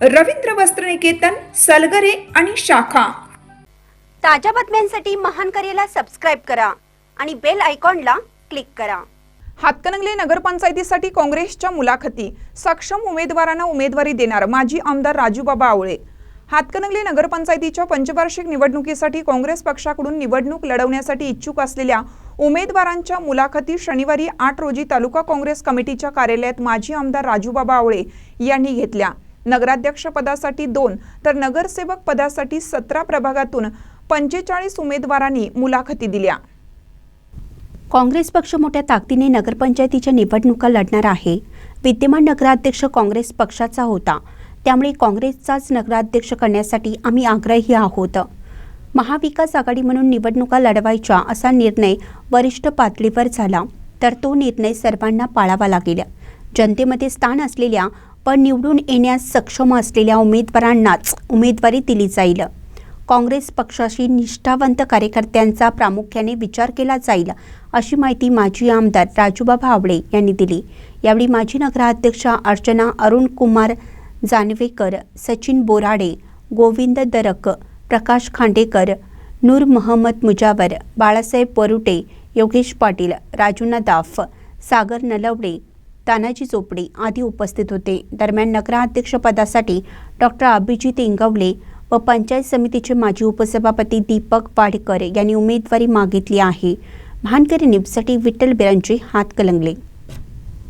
रवींद्र वस्त्रनिकेतन सलगरे आणि शाखा. ताज्या बातम्यांसाठी महान करेला सबस्क्राईब करा आणि बेल आयकॉनला क्लिक करा. हातकणंगले नगरपंचायतीसाठी काँग्रेसच्या मुलाखती. सक्षम उमेदवारांना उमेदवारी देणार माजी आमदार राजूबाबा आवळे. हातकणंगले नगरपंचायतीच्या पंचवार्षिक निवडणुकीसाठी काँग्रेस पक्षाकडून निवडणूक लढवण्यासाठी इच्छुक असलेल्या उमेदवारांच्या मुलाखती शनिवारी आठ रोजी तालुका काँग्रेस कमिटीच्या कार्यालयात माजी आमदार राजूबाबा आवळे यांनी घेतल्या. नगराध्यक्ष पदासाठी दोन तर नगरसेवक पदासाठी सतरा प्रभागातून पंचेचाळीस उमेदवारांनी मुलाखती दिल्या. काँग्रेस पक्ष मोठ्या ताकदीने नगरपंचायतीच्या निवडणुका लढणार आहे. विद्यमान नगराध्यक्ष काँग्रेस पक्षाचा होता. त्यामुळे काँग्रेसचाच नगराध्यक्ष करण्यासाठी आम्ही आग्रही आहोत. महाविकास आघाडी म्हणून निवडणुका लढवायच्या असा निर्णय वरिष्ठ पातळीवर झाला तर तो निर्णय सर्वांना पाळावा लागेल. जनतेमध्ये स्थान असलेल्या पण निवडून येण्यास सक्षम असलेल्या उमेदवारांनाच उमेदवारी दिली जाईल. काँग्रेस पक्षाशी निष्ठावंत कार्यकर्त्यांचा प्रामुख्याने विचार केला जाईल अशी माहिती माजी आमदार राजूबाबा आवळे यांनी दिली. यावेळी माजी नगराध्यक्षा अर्चना अरुण कुमार जानवेकर सचिन बोराडे गोविंद दरक प्रकाश खांडेकर नूर महम्मद मुजावर बाळासाहेब परुटे योगेश पाटील राजू नदाफ सागर नलवडे तानाजी चोपडे आदी उपस्थित होते. दरम्यान नगराध्यक्षपदासाठी डॉक्टर अभिजित इंगवले व पंचायत समितीचे माजी उपसभापती दीपक वाडकर यांनी उमेदवारी मागितली आहे. भानकरी निपसाठी विठ्ठल बिरांचे हात कलंगले.